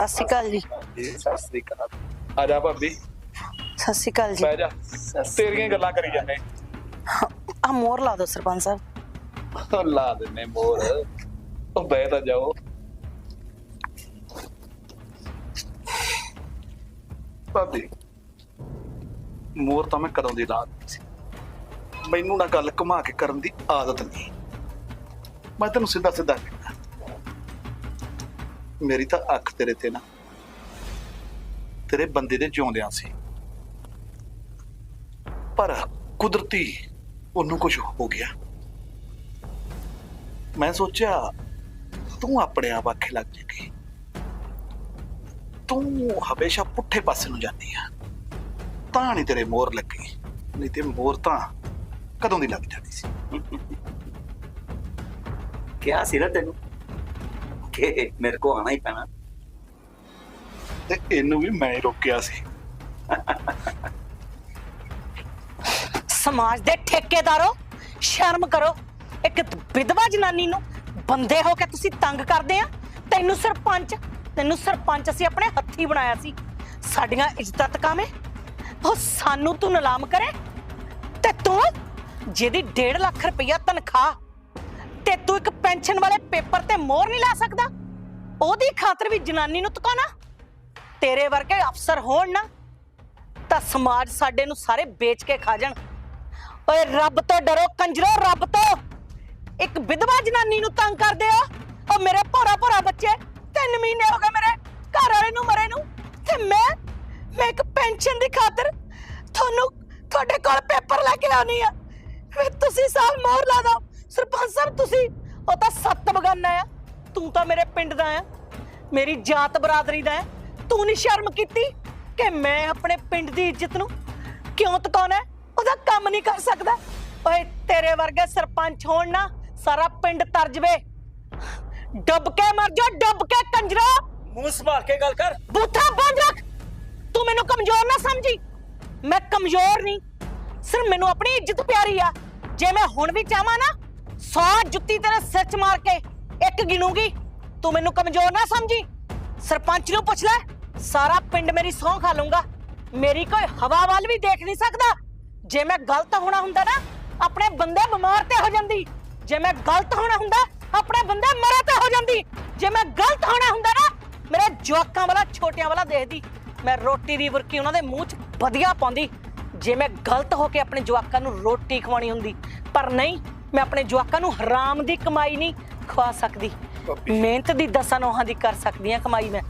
ਸਤਿ ਸ਼੍ਰੀ ਅਕਾਲ ਜੀ। ਜੀ ਸਤਿ ਸ੍ਰੀ ਅਕਾਲ। ਆ ਜਾ ਭਾਬੀ। ਸਤਿ ਸ਼੍ਰੀ ਅਕਾਲ ਜੀ। ਬਹਿ ਜਾ। ਤੇਰੀਆਂ ਹੀ ਗੱਲਾਂ ਕਰੀ ਜਾਂਦੇ। ਆ ਮੋਹਰ ਲਾ ਦਿਓ ਸਰਪੰਚ ਸਾਹਿਬ। ਲਾ ਦਿੰਨੇ ਮੋਰ ਉਹ ਬਹਿ ਤਾਂ ਜਾਓ। ਭਾਬੀ ਮੋਰ ਤਾਂ ਮੈਂ ਕਦੋਂ ਦੀ ਲਾ ਦਿੱਤੀ ਸੀ। ਮੈਨੂੰ ਨਾ ਗੱਲ ਘੁਮਾ ਕੇ ਕਰਨ ਦੀ ਆਦਤ ਨਹੀਂ। ਮੈਂ ਤੈਨੂੰ ਸਿੱਧਾ ਸਿੱਧਾ ਕਹਿੰਦਾ ਮੇਰੀ ਤਾਂ ਅੱਖ ਤੇਰੇ ਤੇ ਨਾ। ਤੇਰੇ ਬੰਦੇ ਦੇ ਜਿਉਂਦਿਆਂ ਸੀ। ਪਰ ਕੁਦਰਤੀ ਉਹਨੂੰ ਕੁਝ ਹੋ ਗਿਆ। ਮੈਂ ਸੋਚਿਆ, ਤੂੰ ਆਪਣੇ ਆਪ ਆਖੇ ਲੱਗ ਜਾਏਗੀ ਤੂੰ ਹਮੇਸ਼ਾ ਪੁੱਠੇ ਪਾਸੇ ਨੂੰ ਜਾਂਦੀ ਆ। ਤਾਂ ਨਹੀਂ ਤੇਰੇ ਮੋਰ ਲੱਗੀ। ਨਹੀਂ ਤੇ ਮੋਰ ਤਾਂ ਕਦੋਂ ਦੀ ਲੱਗ ਜਾਂਦੀ ਸੀ? ਕਿਹਾ ਸੀ ਨਾ ਤੈਨੂੰ ਕਿ ਮੇਰੇ ਕੋ ਆਣਾ ਹੀ ਪੈਣਾ। ਤੇ ਇਹਨੂੰ ਵੀ ਮੈਂ ਹੀ ਰੋਕਿਆ ਸੀ। ਸਮਾਜ ਦੇ ਠੇਕੇਦਾਰੋ ਸ਼ਰਮ ਕਰੋ। ਇੱਕ ਵਿਧਵਾ ਜਨਾਨੀ ਨੂੰ ਬੰਦੇ ਹੋ ਕੇ ਤੁਸੀਂ ਤੰਗ ਕਰਦੇ ਆ ਤੈਨੂੰ ਸਰਪੰਚ ਤੈਨੂੰ ਸਰਪੰਚ ਅਸੀਂ ਆਪਣੇ ਹੱਥੀ ਬਣਾਇਆ ਸੀ। ਸਾਡੀਆਂ ਇੱਜ਼ਤਾਂ ਤਕਾਵੇਂ ਉਹ ਸਾਨੂੰ ਤੂੰ ਨਿਲਾਮ ਕਰੇ ਤੇ ਤੂੰ ਜਿਹਦੀ 1.5 ਲੱਖ ਰੁਪਈਆ ਤਨਖਾਹ ਤੇ ਤੂੰ ਇੱਕ ਪੈਨਸ਼ਨ ਵਾਲੇ ਪੇਪਰ ਤੇ ਮੋਹਰ ਨਹੀਂ ਲਾ ਸਕਦਾ? ਉਹਦੀ ਖਾਤਰ ਵੀ ਜਨਾਨੀ ਨੂੰ ਤਕਾਣਾ ਤੇਰੇ ਵਰਗੇ ਅਫਸਰ ਹੋਣ ਨਾ, ਤਾਂ ਸਮਾਜ ਸਾਡੇ ਨੂੰ ਸਾਰੇ ਵੇਚ ਕੇ ਖਾ ਜਾਣ। ਓਏ ਰੱਬ ਤੋਂ ਡਰੋ, ਕੰਜਰੋ ਰੱਬ ਤੋਂ। ਇੱਕ ਵਿਧਵਾ ਜਨਾਨੀ ਨੂੰ ਤੰਗ ਕਰਦੇ ਆ ਉਹ ਮੇਰੇ ਭੋਰਾ ਭੋਰਾ ਬੱਚੇ, ਤਿੰਨ ਮਹੀਨੇ ਹੋ ਗਏ ਮੇਰੇ ਘਰ ਵਾਲੇ ਨੂੰ ਮਰੇ ਨੂੰ। ਤੇ ਮੈਂ ਮੈਂ ਇੱਕ ਪੈਨਸ਼ਨ ਦੀ ਖਾਤਰ ਤੁਹਾਨੂੰ ਤੁਹਾਡੇ ਕੋਲ ਪੇਪਰ ਲੈ ਕੇ ਆਉਣੀ ਆ। ਤੁਸੀਂ ਸਾਲ ਮੋਹਰ ਲਾ ਦੋ ਸਰਪੰਚ ਸਾਹਿਬ ਤੁਸੀਂ ਉਹ ਤਾਂ ਸੱਤ ਬਗਾਨਾ ਆ। ਤੂੰ ਤਾਂ ਮੇਰੇ ਪਿੰਡ ਦਾ ਆ ਮੇਰੀ ਜਾਤ ਬਰਾਦਰੀ ਦਾ ਹੈ ਤੂੰ ਨਹੀਂ ਸ਼ਰਮ ਕੀਤੀ ਕਿ ਮੈਂ ਆਪਣੇ ਪਿੰਡ ਦੀ ਇੱਜ਼ਤ ਨੂੰ ਕਿਉਂ ਤਕਾਉਣਾ ਹੈ? ਉਹਦਾ ਕੰਮ ਨਹੀਂ ਕਰ ਸਕਦਾ। ਓਏ ਤੇਰੇ ਵਰਗੇ ਸਰਪੰਚ ਹੋਣ ਨਾ ਸਾਰਾ ਪਿੰਡ ਤਰ ਜਵੇ। ਡੁੱਬ ਕੇ ਮਰ ਜਾ ਡੁੱਬ ਕੇ ਕੰਜਰਾ। ਮੂੰਹ ਸੰਭਾਲ ਕੇ ਗੱਲ ਕਰ। ਬੂਥਾ ਬੰਦ ਰੱਖ। ਤੂੰ ਮੈਨੂੰ ਕਮਜ਼ੋਰ ਨਾ ਸਮਝੀ। ਮੈਂ ਕਮਜ਼ੋਰ ਨਹੀਂ ਸਿਰ ਮੈਨੂੰ ਆਪਣੀ ਇੱਜ਼ਤ ਪਿਆਰੀ ਆ। ਜੇ ਮੈਂ ਹੁਣ ਵੀ ਚਾਹਾਂ ਨਾ ਸੌ ਜੁੱਤੀ ਤੇਰੇ ਸਿਰ 'ਚ ਮਾਰ ਕੇ ਇੱਕ ਗਿਣੂਗੀ। ਤੂੰ ਮੈਨੂੰ ਕਮਜ਼ੋਰ ਨਾ ਸਮਝੀ। ਸਰਪੰਚ ਨੂੰ ਪੁੱਛ ਲੈ, ਸਾਰਾ ਪਿੰਡ ਮੇਰੀ ਸੌਂ ਖਾ ਲੂੰਗਾ ਮੇਰੀ ਕੋਈ ਹਵਾ ਵੱਲ ਵੀ ਦੇਖ ਨਹੀਂ ਸਕਦਾ। ਜੇ ਮੈਂ ਗਲਤ ਹੋਣਾ ਹੁੰਦਾ ਨਾ, ਆਪਣੇ ਬੰਦੇ ਬਿਮਾਰ ਤੇ ਹੋ ਜਾਂਦੀ। ਜੇ ਮੈਂ ਗਲਤ ਹੋਣਾ ਹੁੰਦਾ, ਆਪਣੇ ਬੰਦੇ ਮਰੇ ਤੇ ਹੋ ਜਾਂਦੀ। ਜੇ ਮੈਂ ਗਲਤ ਹੋਣਾ ਹੁੰਦਾ ਨਾ, ਮੇਰੇ ਜਵਾਕਾਂ ਵਾਲਾ, ਛੋਟਿਆਂ ਵਾਲਾ ਦੇਖਦੀ। ਮੈਂ ਰੋਟੀ ਦੀ ਬੁਰਕੀ ਉਹਨਾਂ ਦੇ ਮੂੰਹ 'ਚ ਵਧੀਆ ਪਾਉਂਦੀ। ਜੇ ਮੈਂ ਗਲਤ ਹੋ ਕੇ ਆਪਣੇ ਜਵਾਕਾਂ ਨੂੰ ਰੋਟੀ ਖਵਾਉਣੀ ਹੁੰਦੀ, ਪਰ ਨਹੀਂ ਮੈਂ ਆਪਣੇ ਜਵਾਕਾਂ ਨੂੰ ਹਰਾਮ ਦੀ ਕਮਾਈ ਨਹੀਂ ਖਵਾ ਸਕਦੀ। ਮਿਹਨਤ ਦੀ ਦਸਾਂ ਨੋਹਾਂ ਦੀ ਕਰ ਸਕਦੀ ਆ ਕਮਾਈ ਮੈਂ